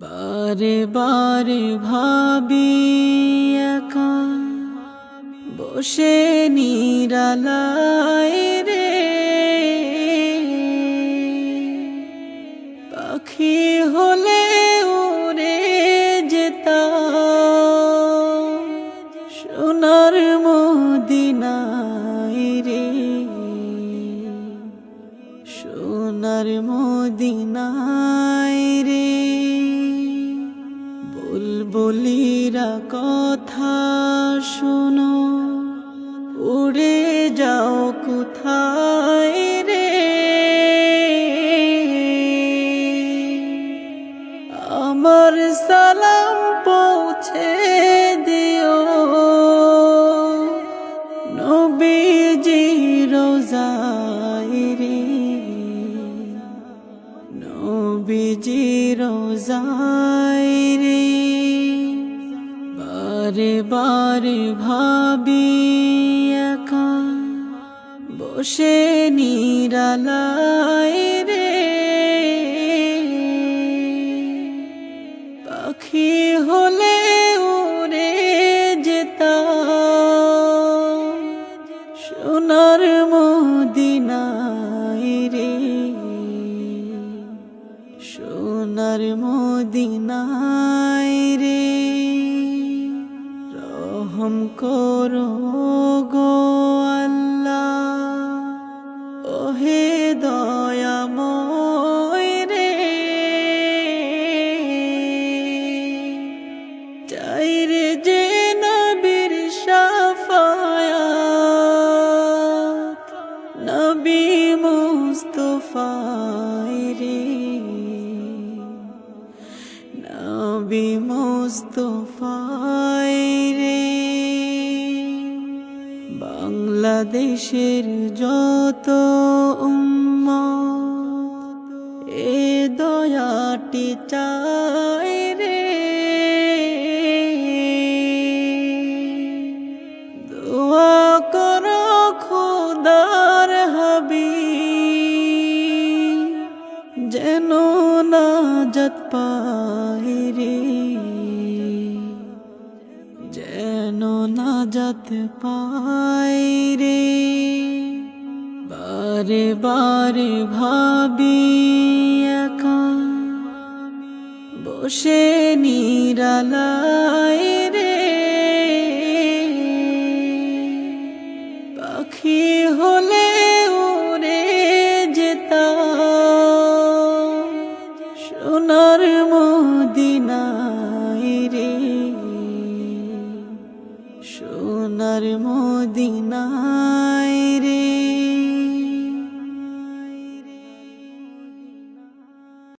বারে বারে ভাবি একা বসে নিরালায় রে পাখি হলে উড়ে যেতা সোনার মদিনায় রে সোনার মদিনায় বুলবুলিরা কথা শোনো, উড়ে যাও কোথায় রে? আমার সালাম পৌঁছে দিও। নবীজি রোজাই রে নবীজি রোজাই বারে বারে ভাবি বসে নিরালায় রে। পাখি হলে উড়ে যেতা সোনার মদিনায় রে। সোনার মদিনায় রে। রহম করো গো আল্লাহ। ওহে দয়াময় রে। চাই রে যে নবীর সাফায়াত নবী মুস্তফায় রে। নবী মুস্তফায় রে। বাংলাদেশের যত উম্মত, এ দয়াটি চায় রে। দোয়া করো খোদার হাবি যেন নাজত পাই রে। নাজত পাই রে। বারে বারে ভাবি একা। বসে নিরালায় সোনার মদিনায় রে